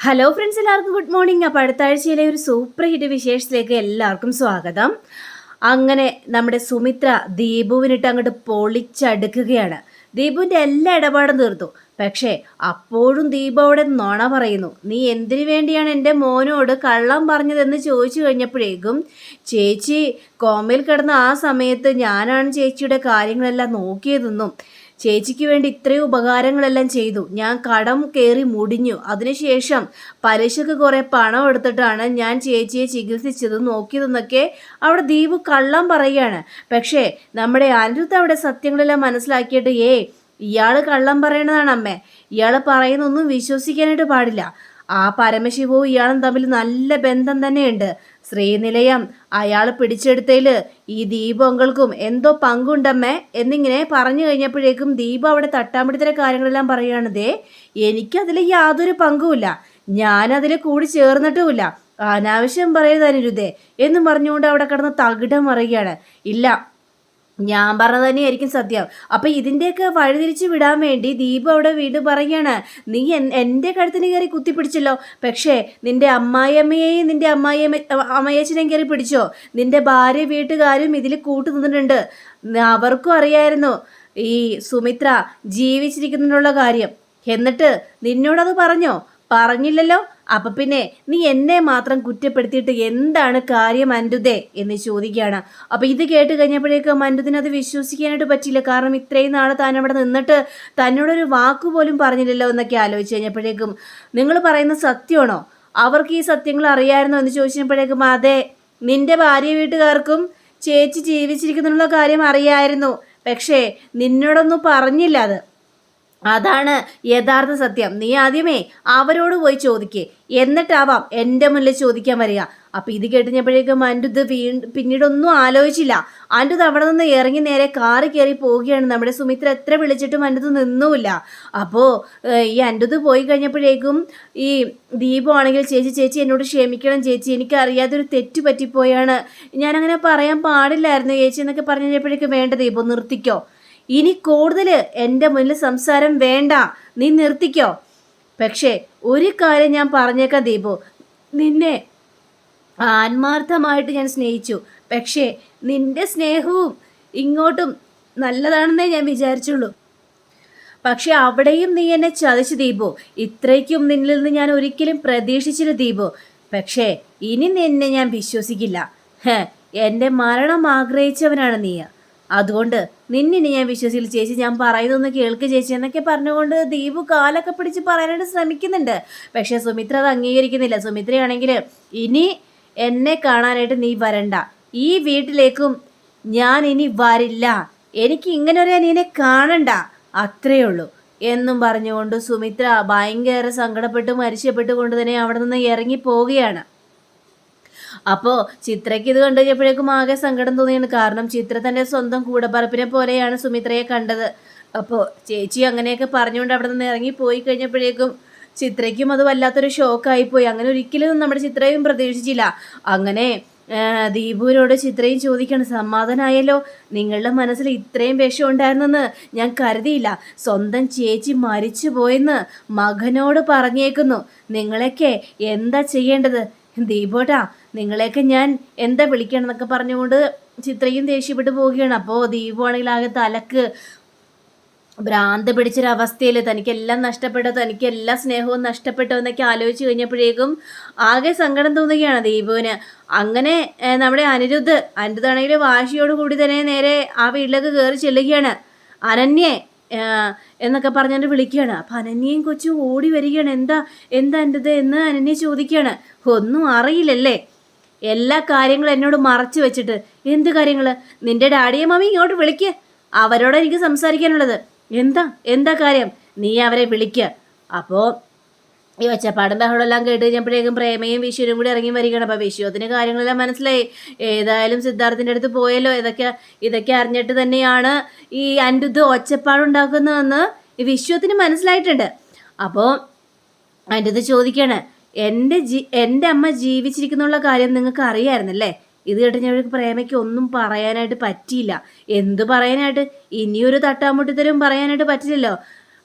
Hello friends എല്ലാവർക്കും good morning അപ്പോൾ അടുത്ത ആഴ്ചയിലെ ഒരു സൂപ്പർ ഹിറ്റ് വിശേഷത്തിലേക്ക് എല്ലാവർക്കും സ്വാഗതം. അങ്ങനെ നമ്മുടെ സുമിത്ര ദീപുവിനിട്ട് അങ്ങോട്ട് പൊളിച്ചടുക്കുകയാണ്. ദീപുവിന്റെ എല്ലാ ഇടപാടും തീർത്തു. പക്ഷേ അപ്പോഴും ദീപു അവിടെ നുണ പറയുന്നു. നീ എന്തിനു വേണ്ടിയാണ് എന്റെ മോനോട് കള്ളം പറഞ്ഞതെന്ന് ചോദിച്ചു കഴിഞ്ഞപ്പോഴേക്കും ചേച്ചി കോമയിൽ കിടന്ന ആ സമയത്ത് ഞാനാണ് ചേച്ചിയുടെ കാര്യങ്ങളെല്ലാം നോക്കിയതെന്നും ചേച്ചിക്ക് വേണ്ടി ഇത്രയും ഉപകാരങ്ങളെല്ലാം ചെയ്തു. ഞാൻ കടം കയറി മുടിഞ്ഞു. അതിനുശേഷം പലിശക്ക് കുറേ പണം എടുത്തിട്ടാണ് ഞാൻ ചേച്ചിയെ ചികിത്സിച്ചതും നോക്കിയതെന്നൊക്കെ അവിടെ ദീപു കള്ളം പറയുകയാണ്. പക്ഷേ നമ്മുടെ അനിരുദ്ധ അവിടെ സത്യങ്ങളെല്ലാം മനസ്സിലാക്കിയിട്ട് ഏ ഇയാൾ കള്ളം പറയണതാണ് അമ്മേ. ഇയാൾ പറയുന്നൊന്നും വിശ്വസിക്കാനായിട്ട് പാടില്ല. ആ പരമശിവവും ഇയാളും തമ്മിൽ നല്ല ബന്ധം തന്നെയുണ്ട്. ശ്രീനിലയം അയാൾ പിടിച്ചെടുത്തതിൽ ഈ ദീപങ്ങൾക്കും എന്തോ പങ്കുണ്ടമ്മേ എന്നിങ്ങനെ പറഞ്ഞു കഴിഞ്ഞപ്പോഴേക്കും ദീപ അവിടെ തട്ടാമ്പിടിത്തര കാര്യങ്ങളെല്ലാം പറയുകയാണ് ദേ എനിക്കതിൽ യാതൊരു പങ്കുമില്ല. ഞാനതിൽ കൂടി ചേർന്നിട്ടുമില്ല. അനാവശ്യം പറയരുത് അനിരുദ്ധേ എന്നും പറഞ്ഞുകൊണ്ട് അവിടെ കിടന്ന് തകിടം മറിയുകയാണ്. ഇല്ല ഞാൻ പറഞ്ഞത് തന്നെയായിരിക്കും സത്യം. അപ്പൊ ഇതിന്റെയൊക്കെ വഴിതിരിച്ചു വിടാൻ വേണ്ടി ദീപ അവിടെ വീണ്ടും പറയാണ് നീ എന്റെ കഴുത്തിന് കയറി കുത്തിപ്പിടിച്ചല്ലോ. പക്ഷേ നിന്റെ അമ്മായിയമ്മയെയും നിന്റെ അമ്മായിയമ്മ അമ്മയച്ചനെയും കയറി പിടിച്ചോ. നിന്റെ ഭാര്യ വീട്ടുകാരും ഇതിൽ കൂട്ടു നിന്നിട്ടുണ്ട്. അവർക്കും അറിയായിരുന്നു ഈ സുമിത്ര ജീവിച്ചിരിക്കുന്നതിനുള്ള കാര്യം. എന്നിട്ട് നിന്നോടത് പറഞ്ഞോ? പറഞ്ഞില്ലല്ലോ? അപ്പൊ പിന്നെ നീ എന്നെ മാത്രം കുറ്റപ്പെടുത്തിയിട്ട് എന്താണ് കാര്യം അൻഡുതേ എന്ന് ചോദിക്കുകയാണ്. അപ്പൊ ഇത് കേട്ട് കഴിഞ്ഞപ്പോഴേക്കും അൻഡുദിന് അത് വിശ്വസിക്കാനായിട്ട് പറ്റിയില്ല. കാരണം ഇത്രയും നാളെ താൻ അവിടെ നിന്നിട്ട് തന്നോടൊരു വാക്ക് പോലും പറഞ്ഞില്ലല്ലോ എന്നൊക്കെ ആലോചിച്ച് കഴിഞ്ഞപ്പോഴേക്കും നിങ്ങൾ പറയുന്ന സത്യമാണോ? അവർക്ക് ഈ സത്യങ്ങൾ അറിയാമായിരുന്നോ എന്ന് ചോദിച്ചപ്പോഴേക്കും അതെ നിന്റെ ഭാര്യ വീട്ടുകാർക്കും ചേച്ചി ജീവിച്ചിരിക്കുന്നുള്ള കാര്യം അറിയായിരുന്നു. പക്ഷേ നിന്നോടൊന്നും പറഞ്ഞില്ല അത്. അതാണ് യഥാർത്ഥ സത്യം. നീ ആദ്യമേ അവരോട് പോയി ചോദിക്കേ. എന്നിട്ടാവാം എന്റെ മുന്നിൽ ചോദിക്കാൻ വരിക. അപ്പം ഇത് കേട്ടുകഴിഞ്ഞപ്പോഴേക്കും അന്റുത് വീ പിന്നീടൊന്നും ആലോചിച്ചില്ല. അന്റുത് അവിടെ നിന്ന് ഇറങ്ങി നേരെ കാറ് കയറി പോവുകയാണ്. നമ്മുടെ സുമിത്ര എത്ര വിളിച്ചിട്ടും അന്റുത് നിന്നുമില്ല. അപ്പോൾ ഈ അന്റുത് പോയി കഴിഞ്ഞപ്പോഴേക്കും ഈ ദീപമാണെങ്കിൽ ചേച്ചി ചേച്ചി എന്നോട് ക്ഷമിക്കണം ചേച്ചി. എനിക്കറിയാതൊരു തെറ്റ് പറ്റിപ്പോയാണ്. ഞാനങ്ങനെ പറയാൻ പാടില്ലായിരുന്നു ചേച്ചി എന്നൊക്കെ പറഞ്ഞു കഴിഞ്ഞപ്പോഴേക്കും വേണ്ട ദീപം നിർത്തിക്കോ. ഇനി കൂടുതൽ എന്റെ മുന്നിൽ സംസാരം വേണ്ട. നീ നിർത്തിക്കോ. പക്ഷേ ഒരു കാര്യം ഞാൻ പറഞ്ഞേക്കാം ദീപു. നിന്നെ ആത്മാർത്ഥമായിട്ട് ഞാൻ സ്നേഹിച്ചു. പക്ഷേ നിന്റെ സ്നേഹവും ഇങ്ങോട്ടും നല്ലതാണെന്നേ ഞാൻ വിചാരിച്ചുള്ളൂ. പക്ഷെ അവിടെയും നീ എന്നെ ചതിച്ചു ദീപു. ഇത്രയ്ക്കും നിന്നിൽ നിന്ന് ഞാൻ ഒരിക്കലും പ്രതീക്ഷിച്ചില്ല ദീപു. പക്ഷേ ഇനി നിന്നെ ഞാൻ വിശ്വസിക്കില്ല. എന്റെ മരണം ആഗ്രഹിച്ചവനാണ് നീ അതുകൊണ്ട് നിന്നിനെ ഞാൻ വിശ്വസിച്ചില്ല. ചേച്ചി ഞാൻ പറയുന്നൊന്ന് കേൾക്ക് ചേച്ചി എന്നൊക്കെ പറഞ്ഞുകൊണ്ട് ദീപു കാലൊക്കെ പിടിച്ച് പറയാനായിട്ട് ശ്രമിക്കുന്നുണ്ട്. പക്ഷെ സുമിത്ര അത് അംഗീകരിക്കുന്നില്ല. സുമിത്രയാണെങ്കിൽ ഇനി എന്നെ കാണാനായിട്ട് നീ വരണ്ട. ഈ വീട്ടിലേക്കും ഞാൻ ഇനി വരില്ല. എനിക്ക് ഇങ്ങനെ ഒരു അനിയനെ കാണണ്ട. അത്രയേ ഉള്ളൂ. എന്നും പറഞ്ഞുകൊണ്ട് സുമിത്ര ഭയങ്കര സങ്കടപ്പെട്ട് മരിച്ചപ്പെട്ടുകൊണ്ട് തന്നെ അവിടെ നിന്ന് ഇറങ്ങി പോവുകയാണ്. അപ്പോൾ ചിത്രയ്ക്ക് ഇത് കണ്ടു കഴിഞ്ഞപ്പോഴേക്കും ആകെ സങ്കടം തോന്നിയാണ്. കാരണം ചിത്ര തന്റെ സ്വന്തം കൂടപ്പറപ്പിനെ പോലെയാണ് സുമിത്രയെ കണ്ടത്. അപ്പോൾ ചേച്ചി അങ്ങനെയൊക്കെ പറഞ്ഞുകൊണ്ട് അവിടെ നിന്ന് ഇറങ്ങി പോയി കഴിഞ്ഞപ്പോഴേക്കും ചിത്രയ്ക്കും അത് വല്ലാത്തൊരു ഷോക്കായിപ്പോയി അങ്ങനെ ഒരിക്കലും നമ്മുടെ ചിത്രയും പ്രതീക്ഷിച്ചില്ല. അങ്ങനെ ദീപുവിനോട് ചിത്രയും ചോദിക്കണം സമാധാനമായല്ലോ നിങ്ങളുടെ മനസ്സിൽ ഇത്രയും വിഷം ഉണ്ടായിരുന്നെന്ന് ഞാൻ കരുതിയില്ല. സ്വന്തം ചേച്ചി മരിച്ചു പോയെന്ന് മകനോട് പറഞ്ഞേക്കുന്നു. നിങ്ങളൊക്കെ എന്താ ചെയ്യേണ്ടത്? ദീപോട്ടാ നിങ്ങളെയൊക്കെ ഞാൻ എന്താ വിളിക്കണം എന്നൊക്കെ പറഞ്ഞുകൊണ്ട് ചിത്രയും ദേഷ്യപ്പെട്ട് പോവുകയാണ്. അപ്പോൾ ദീപു ആണെങ്കിൽ ആകെ തലക്ക് ഭ്രാന്ത് പിടിച്ചൊരവസ്ഥയിൽ തനിക്കെല്ലാം നഷ്ടപ്പെട്ടു തനിക്ക് എല്ലാ സ്നേഹവും നഷ്ടപ്പെട്ടു എന്നൊക്കെ ആലോചിച്ച് കഴിഞ്ഞപ്പോഴേക്കും ആകെ സങ്കടം തോന്നുകയാണ് ദീപുവിന്. അങ്ങനെ നമ്മുടെ അനിരുദ്ധ് അനിരുദ്ധാണെങ്കിൽ വാശിയോട് കൂടി തന്നെ നേരെ ആ വീട്ടിലേക്ക് കയറി ചെല്ലുകയാണ്. അനന്യെ എന്നൊക്കെ പറഞ്ഞുകൊണ്ട് വിളിക്കുകയാണ്. അപ്പം അനന്യയും കൊച്ചും ഓടി വരികയാണ്. എന്താ എന്താ എന്റെത് എന്ന് അനന്യ ചോദിക്കുകയാണ്. ഒന്നും അറിയില്ലല്ലേ? എല്ലാ കാര്യങ്ങളും എന്നോട് മറച്ചു വെച്ചിട്ട്. എന്ത് കാര്യങ്ങൾ? നിന്റെ ഡാഡിയെ മമ്മി ഇങ്ങോട്ട് വിളിക്ക്. അവരോട് എനിക്ക് സംസാരിക്കാനുള്ളത്. എന്താ എന്താ കാര്യം? നീ അവരെ വിളിക്കുക അപ്പോൾ ഈ ഒച്ചപ്പാടും ബഹളമെല്ലാം കേട്ട് കഴിഞ്ഞപ്പോഴേക്കും പ്രേമയും വിഷുവിനും കൂടി ഇറങ്ങി വരികയാണ്. അപ്പോൾ വിഷുവത്തിന് കാര്യങ്ങളെല്ലാം മനസ്സിലായി. ഏതായാലും സിദ്ധാർത്ഥിന്റെ അടുത്ത് പോയല്ലോ. ഇതൊക്കെ ഇതൊക്കെ അറിഞ്ഞിട്ട് തന്നെയാണ് ഈ അൻഡുത് ഒച്ചപ്പാടുണ്ടാക്കുന്നതെന്ന് വിശ്വത്തിന് മനസ്സിലായിട്ടുണ്ട്. അപ്പോൾ അൻഡുത് ചോദിക്കുകയാണ് എന്റെ ജി എന്റെ അമ്മ ജീവിച്ചിരിക്കുന്നുള്ള കാര്യം നിങ്ങൾക്ക് അറിയായിരുന്നല്ലേ? ഇത് കേട്ട് ഞങ്ങൾക്ക് പ്രേമയ്ക്ക് ഒന്നും പറയാനായിട്ട് പറ്റിയില്ല. എന്ത് പറയാനായിട്ട്? ഇനിയൊരു തട്ടാമുട്ടിത്തരും പറയാനായിട്ട് പറ്റില്ലല്ലോ.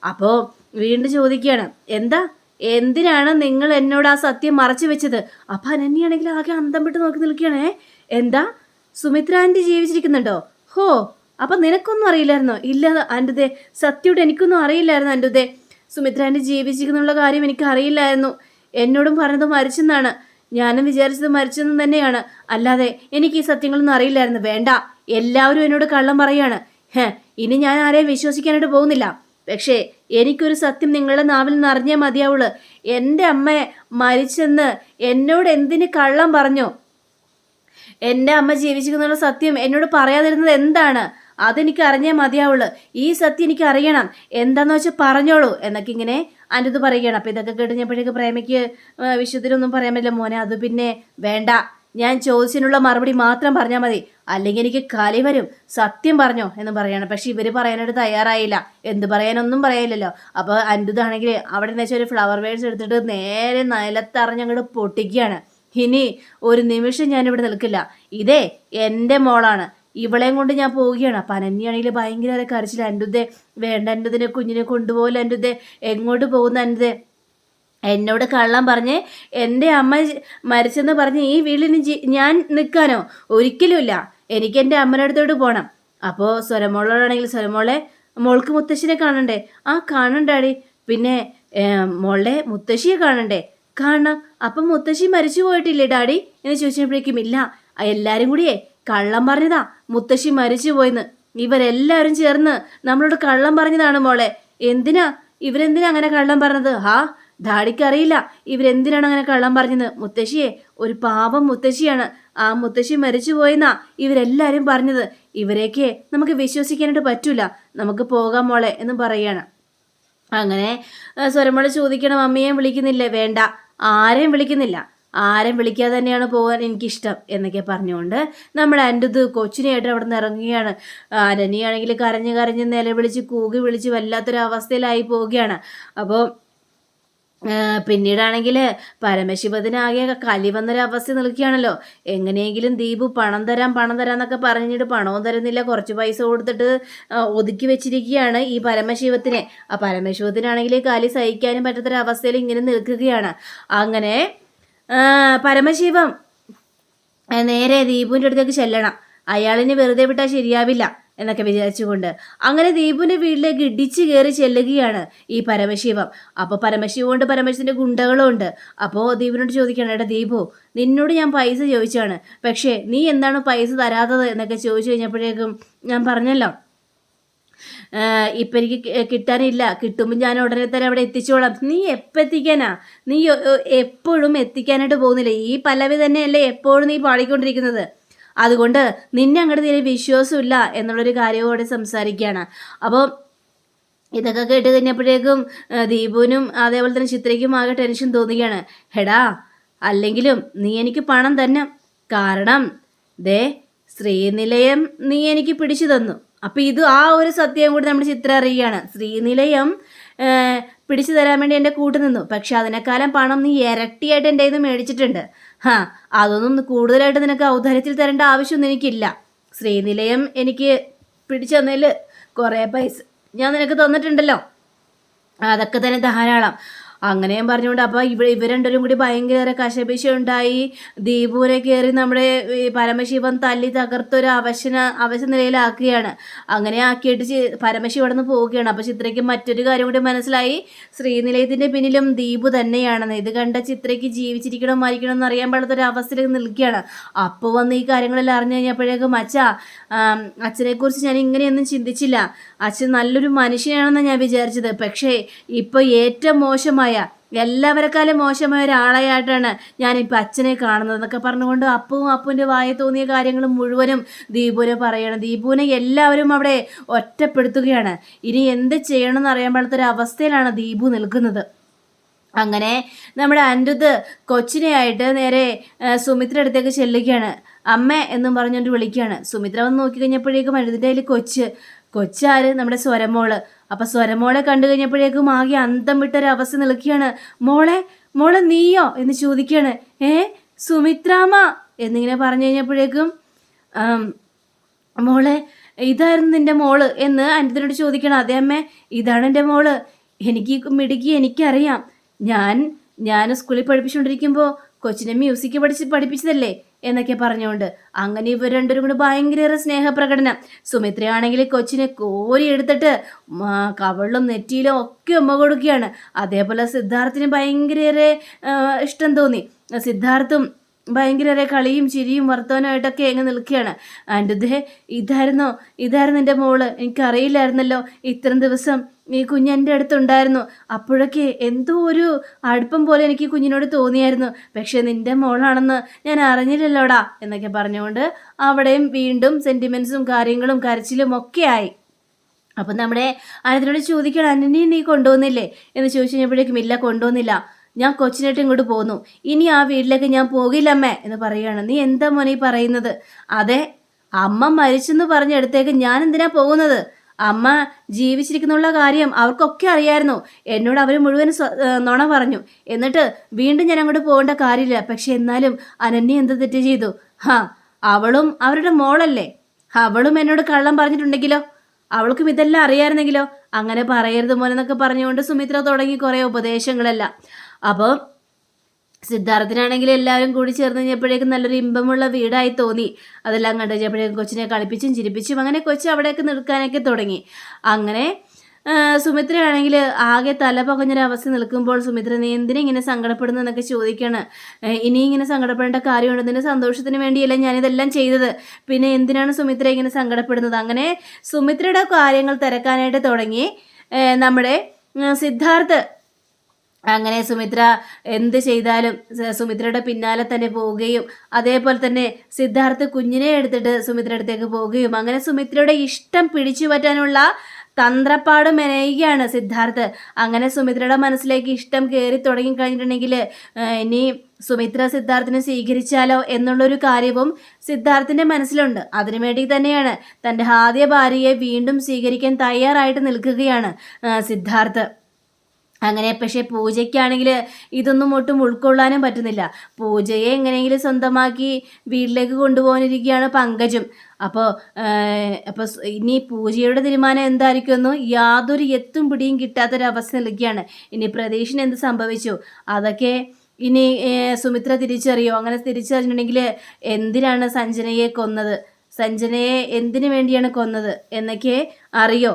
അപ്പോൾ വീണ്ടും ചോദിക്കുകയാണ് എന്താ? എന്തിനാണ് നിങ്ങൾ എന്നോട് ആ സത്യം മറച്ചു വെച്ചത്? അപ്പം അനന്യാണെങ്കിൽ ആകെ അന്തം വിട്ട് നോക്കി നിൽക്കുകയാണേ. എന്താ? സുമിത്ര ആന്റി ജീവിച്ചിരിക്കുന്നുണ്ടോ? ഹോ അപ്പം നിനക്കൊന്നും അറിയില്ലായിരുന്നോ? ഇല്ല ആന്റുദേ സത്യയുടെ എനിക്കൊന്നും അറിയില്ലായിരുന്നു ആന്റുദേ. സുമിത്ര ആന്റി ജീവിച്ചിരിക്കുന്നുള്ള കാര്യം എനിക്ക് അറിയില്ലായിരുന്നു. എന്നോടും പറഞ്ഞത് മരിച്ചെന്നാണ്. ഞാനും വിചാരിച്ചത് മരിച്ചെന്ന് തന്നെയാണ്. അല്ലാതെ എനിക്ക് ഈ സത്യങ്ങളൊന്നും അറിയില്ലായിരുന്നു. വേണ്ട. എല്ലാവരും എന്നോട് കള്ളം പറയാണ്. ഇനി ഞാൻ ആരെയും വിശ്വസിക്കാനായിട്ട് പോകുന്നില്ല. പക്ഷേ എനിക്കൊരു സത്യം നിങ്ങളുടെ നാവിൽ നിന്ന് അറിഞ്ഞേ മതിയാവുള്ളൂ. എന്റെ അമ്മ മരിച്ചെന്ന് എന്നോട് എന്തിന് കള്ളം പറഞ്ഞു? എന്റെ അമ്മ ജീവിച്ചിരിക്കുന്നുള്ള സത്യം എന്നോട് പറയാതിരുന്നത് എന്താണ്? അതെനിക്ക് അറിഞ്ഞേ മതിയാവുള്ളൂ. ഈ സത്യം എനിക്ക് അറിയണം. എന്താന്ന് വെച്ചാൽ പറഞ്ഞോളൂ എന്നൊക്കെ ഇങ്ങനെ അനുത് പറയുകയാണ്. അപ്പം ഇതൊക്കെ കേട്ട് കഴിഞ്ഞപ്പോഴേക്ക് പ്രേമയ്ക്ക് വിശുദ്ധരൊന്നും പറയാൻ പറ്റില്ല. മോനെ അത് പിന്നെ വേണ്ട. ഞാൻ ചോദിച്ചതിനുള്ള മറുപടി മാത്രം പറഞ്ഞാൽ മതി. അല്ലെങ്കിൽ എനിക്ക് കലി വരും. സത്യം പറഞ്ഞോ എന്ന് പറയണം. പക്ഷെ ഇവർ പറയാനായിട്ട് തയ്യാറായില്ല. എന്ത് പറയാനൊന്നും പറയില്ലല്ലോ. അപ്പോൾ അൻപതാണെങ്കിൽ അവിടെ നിന്ന് വെച്ചാൽ ഒരു ഫ്ലവർ വേഴ്സ് എടുത്തിട്ട് നേരെ നിലത്തറിഞ്ഞ് അങ്ങോട്ട് പൊട്ടിക്കുകയാണ്. ഇനി ഒരു നിമിഷം ഞാനിവിടെ നിൽക്കില്ല. ഇതേ എന്റെ മോളാണ്. ഇവളെയും കൊണ്ട് ഞാൻ പോവുകയാണ്. അപ്പം അനന്യാണെങ്കിൽ ഭയങ്കര കരച്ചിൽ അന്റുദേ വേണ്ട അന്റുദിനെ കുഞ്ഞിനെ കൊണ്ടുപോകല അന്റുദേ എങ്ങോട്ട് പോകുന്ന അന്റുദേ എന്നോട് കള്ളം പറഞ്ഞ് എന്റെ അമ്മ മരിച്ചെന്ന് പറഞ്ഞ് ഈ വീട്ടിൽ ഞാൻ നിൽക്കാനോ? ഒരിക്കലുമില്ല. എനിക്ക് എന്റെ അമ്മയുടെ അടുത്തോട്ട് പോകണം അപ്പോൾ സ്വരമോളോടാണെങ്കിൽ സ്വരമോളെ മോൾക്ക് മുത്തശ്ശിനെ കാണണ്ടേ? ആ കാണണ്ടാടി. പിന്നെ മോളുടെ മുത്തശ്ശിയെ കാണണ്ടേ? കാണണം. അപ്പം മുത്തശ്ശി മരിച്ചു പോയിട്ടില്ലേ ഡാഡി? എന്ന് ചോദിച്ചപ്പോഴേക്കും ഇല്ല. എല്ലാവരും കൂടിയേ കള്ളം പറഞ്ഞതാ. മുത്തശ്ശി മരിച്ചു പോയെന്ന്. ഇവരെല്ലാവരും ചേർന്ന് നമ്മളോട് കള്ളം പറഞ്ഞതാണ് മോളെ. എന്തിനാ? ഇവരെന്തിനാ അങ്ങനെ കള്ളം പറഞ്ഞത്? ഹാ? ധാടിക്കറിയില്ല ഇവരെന്തിനാണ് അങ്ങനെ കള്ളം പറഞ്ഞത്? മുത്തശ്ശിയെ ഒരു പാപം മുത്തശ്ശിയാണ്. ആ മുത്തശ്ശി മരിച്ചു പോയെന്നാ ഇവരെല്ലാവരും പറഞ്ഞത്. ഇവരെയൊക്കെ നമുക്ക് വിശ്വസിക്കാനായിട്ട് പറ്റൂല. നമുക്ക് പോകാം മോളെ എന്ന് പറയാണ്. അങ്ങനെ സ്വരമോളെ ചോദിക്കണം അമ്മയെയും വിളിക്കുന്നില്ലേ? വേണ്ട. ആരെയും വിളിക്കുന്നില്ല. ആരെയും വിളിക്കാതെ തന്നെയാണ് പോകാൻ എനിക്കിഷ്ടം എന്നൊക്കെ പറഞ്ഞുകൊണ്ട് നമ്മുടെ അന്റത് കൊച്ചിനെയായിട്ട് അവിടെ നിന്ന് ഇറങ്ങുകയാണ് അനനിയാണെങ്കിൽ കരഞ്ഞ് കരഞ്ഞ് നിലവിളിച്ച് കൂകി വിളിച്ച് വല്ലാത്തൊരു അവസ്ഥയിലായി പോവുകയാണ്. അപ്പോൾ പിന്നീടാണെങ്കിൽ പരമശിവത്തിനാകെ കലി വന്നൊരവസ്ഥ നിൽക്കുകയാണല്ലോ. എങ്ങനെയെങ്കിലും ദീപു പണം തരാം പണം തരാം എന്നൊക്കെ പറഞ്ഞിട്ട് പണവും തരുന്നില്ല. കുറച്ച് പൈസ കൊടുത്തിട്ട് ഒതുക്കി വെച്ചിരിക്കുകയാണ് ഈ പരമശിവത്തിനെ. ആ പരമശിവത്തിനാണെങ്കിൽ കലി സഹിക്കാനും പറ്റാത്തൊരവസ്ഥയിൽ ഇങ്ങനെ നിൽക്കുകയാണ്. അങ്ങനെ പരമശിവം നേരെ ദീപുവിന്റെ അടുത്തേക്ക് ചെല്ലണം. അയാളിനെ വെറുതെ വിട്ടാൽ ശരിയാവില്ല. എന്നൊക്കെ വിചാരിച്ചുകൊണ്ട് അങ്ങനെ ദീപുവിന്റെ വീട്ടിലേക്ക് ഇടിച്ചു കയറി ചെല്ലുകയാണ് ഈ പരമശിവം. അപ്പോൾ പരമശിവമുണ്ട് പരമശിവന്റെ ഗുണ്ടകളും ഉണ്ട്. അപ്പോൾ ദീപുവിനോട് ചോദിക്കണം എടാ ദീപു നിന്നോട് ഞാൻ പൈസ ചോദിച്ചാണ് പക്ഷേ നീ എന്താണ് പൈസ തരാത്തത്? എന്നൊക്കെ ചോദിച്ചു കഴിഞ്ഞപ്പോഴേക്കും ഞാൻ പറഞ്ഞല്ലോ ഇപ്പം എനിക്ക് കിട്ടാനില്ല. കിട്ടുമ്പോൾ ഞാൻ ഉടനെ തന്നെ അവിടെ എത്തിച്ചോളാം. നീ എപ്പോൾ എത്തിക്കാനാ നീ എപ്പോഴും എത്തിക്കാനായിട്ട് പോകുന്നില്ല? ഈ പല്ലവി തന്നെയല്ലേ എപ്പോഴും നീ പാടിക്കൊണ്ടിരിക്കുന്നത് അതുകൊണ്ട് നിന്നെ അങ്ങോട്ട് തീരെ വിശ്വാസമില്ല എന്നുള്ളൊരു കാര്യമോടെ സംസാരിക്കുകയാണ്. അപ്പോൾ ഇതൊക്കെ കേട്ട് കഴിഞ്ഞപ്പോഴേക്കും ദീപുവിനും അതേപോലെ തന്നെ ചിത്രയ്ക്കും ആകെ ടെൻഷൻ തോന്നുകയാണ്. ഹെടാ അല്ലെങ്കിലും നീ എനിക്ക് പണം തന്നെ. കാരണം ദേ ശ്രീനിലയം നീ എനിക്ക് പിടിച്ചു തന്നു. അപ്പം ഇത് ആ ഒരു സത്യം കൂടി നമ്മുടെ ചിത്രം അറിയുകയാണ്. ശ്രീനിലയം പിടിച്ചു തരാൻ വേണ്ടി എന്റെ കൂട്ടു നിന്നു. പക്ഷെ അതിനേക്കാലം പണം നീ ഇരട്ടിയായിട്ട് എന്റെ ഇത് മേടിച്ചിട്ടുണ്ട്. ഹാ അതൊന്നും കൂടുതലായിട്ട് നിനക്ക് ഔദാര്യത്തിൽ തരേണ്ട ആവശ്യമൊന്നും എനിക്കില്ല. ശ്രീനിലയം എനിക്ക് പിടിച്ചു തന്നതിൽ കുറേ പൈസ ഞാൻ നിനക്ക് തന്നിട്ടുണ്ടല്ലോ. അതൊക്കെ തന്നെ ധാരാളം. അങ്ങനെയും പറഞ്ഞുകൊണ്ട് അപ്പോൾ ഇവ ഇവർ രണ്ടുപേരും കൂടി ഭയങ്കര കശപിശ ഉണ്ടായി. ദീപൂരെ കയറി നമ്മുടെ പരമശിവൻ തല്ലി തകർത്തൊരു അവശന അവശ നിലയിലാക്കുകയാണ്. അങ്ങനെ ആക്കിയിട്ട് പരമശിവ അവിടെ നിന്ന് പോവുകയാണ്. അപ്പോൾ ചിത്രയ്ക്ക് മറ്റൊരു കാര്യം കൂടി മനസ്സിലായി. ശ്രീനിലയത്തിന്റെ പിന്നിലും ദീപു തന്നെയാണെന്ന് ഇത് കണ്ട ചിത്രയ്ക്ക് ജീവിച്ചിരിക്കണം മരിക്കണം എന്ന് അറിയാൻ പാടാത്തൊരു അവസ്ഥയിലേക്ക് നിൽക്കുകയാണ്. അപ്പോൾ വന്ന് ഈ കാര്യങ്ങളെല്ലാം അറിഞ്ഞു കഴിഞ്ഞപ്പോഴേക്കും അച്ഛ അച്ഛനെക്കുറിച്ച് ഞാൻ ഇങ്ങനെയൊന്നും ചിന്തിച്ചില്ല. അച്ഛൻ നല്ലൊരു മനുഷ്യനാണെന്ന് ഞാൻ വിചാരിച്ചത്. പക്ഷേ ഇപ്പോൾ ഏറ്റവും മോശമായ എല്ലാവരെക്കാളും മോശമായ ഒരാളായിട്ടാണ് ഞാനിപ്പോൾ അച്ഛനെ കാണുന്നത് എന്നൊക്കെ പറഞ്ഞുകൊണ്ട് അപ്പവും അപ്പുവിന്റെ വായ തോന്നിയ കാര്യങ്ങളും മുഴുവനും ദീപുവിനെ പറയണം. ദീപുവിനെ എല്ലാവരും അവിടെ ഒറ്റപ്പെടുത്തുകയാണ്. ഇനി എന്ത് ചെയ്യണമെന്ന് അറിയാൻ പാടാത്തൊരു അവസ്ഥയിലാണ് ദീപു നിൽക്കുന്നത്. അങ്ങനെ നമ്മുടെ അനിരുദ്ധ് കൊച്ചിനെയായിട്ട് നേരെ സുമിത്ര അടുത്തേക്ക് ചെല്ലുകയാണ്. അമ്മ എന്നും പറഞ്ഞുകൊണ്ട് വിളിക്കുകയാണ്. സുമിത്ര വന്ന് നോക്കിക്കഴിഞ്ഞപ്പോഴേക്കും അനിരുദ്ധിന്റെ കയ്യിൽ കൊച്ച് കൊച്ചാര് നമ്മുടെ സ്വരമോൾ. അപ്പൊ സ്വരമോളെ കണ്ടു കഴിഞ്ഞപ്പോഴേക്കും ആകെ അന്തം വിട്ടൊരു അവസ്ഥ നിൽക്കുകയാണ്. മോളെ മോളെ നീയോ? എന്ന് ചോദിക്കുകയാണ്. ഏ സുമിത്രാമ എന്നിങ്ങനെ പറഞ്ഞു കഴിഞ്ഞപ്പോഴേക്കും മോളെ ഇതായിരുന്നു നിന്റെ മോൾ എന്ന് അനിതനോട് ചോദിക്കണം അതേ അമ്മേ ഇതാണ് എന്റെ മോൾ. എനിക്ക് മിടുക്കി എനിക്കറിയാം. ഞാൻ ഞാൻ സ്കൂളിൽ പഠിപ്പിച്ചുകൊണ്ടിരിക്കുമ്പോൾ കൊച്ചിനെ മ്യൂസിക് പഠിച്ച് പഠിപ്പിച്ചതല്ലേ? എന്നൊക്കെ പറഞ്ഞുകൊണ്ട് അങ്ങനെ ഇവർ രണ്ടുപേരും കൂടി ഭയങ്കര സ്നേഹപ്രകടനം. സുമിത്രയാണെങ്കിൽ കൊച്ചിനെ കോരി എടുത്തിട്ട് കവളിലും നെറ്റിയിലും ഒക്കെ ഉമ്മ കൊടുക്കുകയാണ്. അതേപോലെ സിദ്ധാർത്ഥിന് ഭയങ്കര ഇഷ്ടം തോന്നി. സിദ്ധാർത്ഥും ഭയങ്കര കളിയും ചിരിയും വർത്തമാനമായിട്ടൊക്കെ അങ്ങ് നിൽക്കുകയാണ്. ആൻഡ് ഇതേ ഇതായിരുന്നോ ഇതായിരുന്നു എന്റെ മോൾ. എനിക്കറിയില്ലായിരുന്നല്ലോ ഇത്രയും ദിവസം ഈ കുഞ്ഞ് എന്റെ അടുത്തുണ്ടായിരുന്നു. അപ്പോഴൊക്കെ എന്തോ ഒരു അടുപ്പം പോലെ എനിക്ക് കുഞ്ഞിനോട് തോന്നിയായിരുന്നു. പക്ഷേ നിന്റെ മോളാണെന്ന് ഞാൻ അറിഞ്ഞില്ലല്ലോടാ എന്നൊക്കെ പറഞ്ഞുകൊണ്ട് അവിടെയും വീണ്ടും സെന്റിമെൻസും കാര്യങ്ങളും കരച്ചിലും ഒക്കെ ആയി. അപ്പം നമ്മുടെ അനത്തിനോട് ചോദിക്കണം അനനെ നീ കൊണ്ടുവന്നില്ലേ? എന്ന് ചോദിച്ചു കഴിഞ്ഞപ്പോഴേക്കും ഇല്ല കൊണ്ടുവന്നില്ല. ഞാൻ കൊച്ചിനായിട്ട് ഇങ്ങോട്ട് പോന്നു. ഇനി ആ വീട്ടിലേക്ക് ഞാൻ പോകില്ലമ്മേ എന്ന് പറയുകയാണ്. നീ എന്താ മോനെ പറയുന്നത്? അതെ അമ്മ മരിച്ചെന്ന് പറഞ്ഞെടുത്തേക്ക് ഞാൻ എന്തിനാ പോകുന്നത്? അമ്മ ജീവിച്ചിരിക്കുന്നുള്ള കാര്യം അവർക്കൊക്കെ അറിയായിരുന്നു. എന്നോട് അവർ മുഴുവൻ നുണ പറഞ്ഞു. എന്നിട്ട് വീണ്ടും ഞാൻ അങ്ങോട്ട് പോകേണ്ട കാര്യമില്ല. പക്ഷെ എന്നാലും അനന്യ എന്ത് തെറ്റ് ചെയ്തു? ഹാ അവളും അവരുടെ മോളല്ലേ? അവളും എന്നോട് കള്ളം പറഞ്ഞിട്ടുണ്ടെങ്കിലോ? അവൾക്കും ഇതെല്ലാം അറിയാമായിരുന്നെങ്കിലോ അങ്ങനെ പറയരുത് മോനെന്നൊക്കെ പറഞ്ഞുകൊണ്ട് സുമിത്ര തുടങ്ങി കുറേ ഉപദേശങ്ങളെല്ലാം. അപ്പോൾ സിദ്ധാർത്ഥനാണെങ്കിൽ എല്ലാവരും കൂടി ചേർന്ന് കഴിഞ്ഞപ്പോഴേക്കും നല്ലൊരു ഇമ്പമുള്ള വീടായി തോന്നി. അതെല്ലാം കണ്ടു കഴിഞ്ഞപ്പോഴേക്കും കൊച്ചിനെ കളിപ്പിച്ചും ചിരിപ്പിച്ചും അങ്ങനെ കൊച്ചു അവിടെയൊക്കെ നിൽക്കാനൊക്കെ തുടങ്ങി. അങ്ങനെ സുമിത്രയാണെങ്കിൽ ആകെ തല പകഞ്ഞൊരവസ്ഥ നിൽക്കുമ്പോൾ സുമിത്ര നീ എന്തിനാ ഇങ്ങനെ സങ്കടപ്പെടുന്നു? എന്നൊക്കെ ചോദിക്കുകയാണ് ഇനി ഇങ്ങനെ സങ്കടപ്പെടേണ്ട കാര്യമുണ്ട്. നിന്റെ സന്തോഷത്തിന് വേണ്ടിയല്ല ഞാനിതെല്ലാം ചെയ്തത്. പിന്നെ എന്തിനാണ് സുമിത്ര ഇങ്ങനെ സങ്കടപ്പെടുന്നത്? അങ്ങനെ സുമിത്രയുടെ കാര്യങ്ങൾ തിരക്കാനായിട്ട് തുടങ്ങി. നമ്മുടെ സിദ്ധാർത്ഥ് അങ്ങനെ സുമിത്ര എന്ത് ചെയ്താലും സുമിത്രയുടെ പിന്നാലെ തന്നെ പോവുകയും അതേപോലെ തന്നെ സിദ്ധാർത്ഥ് കുഞ്ഞിനെ എടുത്തിട്ട് സുമിത്ര അടുത്തേക്ക് പോവുകയും അങ്ങനെ സുമിത്രയുടെ ഇഷ്ടം പിടിച്ചു പറ്റാനുള്ള തന്ത്രപ്പാട് മെനയുകയാണ് സിദ്ധാർത്ഥ്. അങ്ങനെ സുമിത്രയുടെ മനസ്സിലേക്ക് ഇഷ്ടം കയറി തുടങ്ങി കഴിഞ്ഞിട്ടുണ്ടെങ്കിൽ ഇനി സുമിത്ര സിദ്ധാർത്ഥിനെ സ്വീകരിച്ചാലോ എന്നുള്ളൊരു കാര്യവും സിദ്ധാർത്ഥിന്റെ മനസ്സിലുണ്ട്. അതിനുവേണ്ടി തന്നെയാണ് തന്റെ ആദ്യ ഭാര്യയെ വീണ്ടും സ്വീകരിക്കാൻ തയ്യാറായിട്ട് നിൽക്കുകയാണ് സിദ്ധാർത്ഥ്. അങ്ങനെ പക്ഷേ പൂജയ്ക്കാണെങ്കിൽ ഇതൊന്നും ഒട്ടും ഉൾക്കൊള്ളാനും പറ്റുന്നില്ല. പൂജയെ എങ്ങനെയെങ്കിലും സ്വന്തമാക്കി വീട്ടിലേക്ക് കൊണ്ടുപോകാനിരിക്കുകയാണ് പങ്കജും. അപ്പോൾ അപ്പോൾ ഇനി പൂജയുടെ തീരുമാനം എന്തായിരിക്കുമെന്ന് യാതൊരു എത്തും പിടിയും കിട്ടാത്തൊരവസ്ഥ നിൽക്കുകയാണ്. ഇനി പ്രതീക്ഷിന് എന്ത് സംഭവിച്ചു? അതൊക്കെ ഇനി സുമിത്ര തിരിച്ചറിയോ? അങ്ങനെ തിരിച്ചറിഞ്ഞിട്ടുണ്ടെങ്കിൽ എന്തിനാണ് സഞ്ജനയെ കൊന്നത്? സഞ്ജനയെ എന്തിനു വേണ്ടിയാണ് കൊന്നത് എന്നൊക്കെ അറിയോ?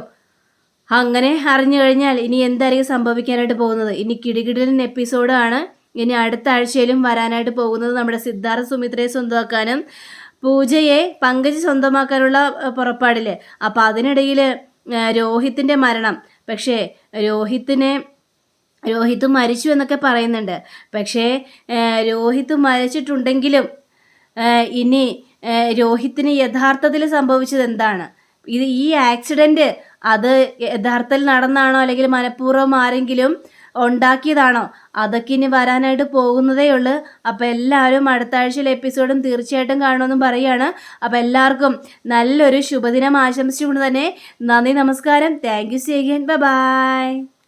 അങ്ങനെ അറിഞ്ഞു കഴിഞ്ഞാൽ ഇനി എന്തായിരിക്കും സംഭവിക്കാനായിട്ട് പോകുന്നത്? ഇനി കിടികിടലൻ എപ്പിസോഡാണ് ഇനി അടുത്ത ആഴ്ചയിലും വരാനായിട്ട് പോകുന്നത് നമ്മുടെ സിദ്ധാർത്ഥ സുമിത്രയെ സ്വന്തമാക്കാനും പൂജയെ പങ്കജ് സ്വന്തമാക്കാനുള്ള അഹ്, പുറപ്പാടില്ലേ? അപ്പം അതിനിടയിൽ രോഹിത്തിന്റെ മരണം. പക്ഷേ രോഹിത്തിനെ രോഹിത് മരിച്ചു എന്നൊക്കെ പറയുന്നുണ്ട്. പക്ഷേ രോഹിത്ത് രോഹിത് മരിച്ചിട്ടുണ്ടെങ്കിലും ഇനി രോഹിത്തിന് യഥാർത്ഥത്തിൽ സംഭവിച്ചത് എന്താണ്? ഇത് ഈ ആക്സിഡന്റ് അത് യഥാർത്ഥത്തിൽ നടന്നാണോ അല്ലെങ്കിൽ മനഃപൂർവം ആരെങ്കിലും ഉണ്ടാക്കിയതാണോ? അതൊക്കെ ഇനി വരാനായിട്ട് പോകുന്നതേ ഉള്ളൂ. അപ്പോൾ എല്ലാവരും അടുത്ത ആഴ്ചയിലെ എപ്പിസോഡും തീർച്ചയായിട്ടും കാണുമെന്നും പറയുകയാണ്. അപ്പോൾ എല്ലാവർക്കും നല്ലൊരു ശുഭദിനം ആശംസിച്ചുകൊണ്ട് തന്നെ നന്ദി നമസ്കാരം. Thank you see again bye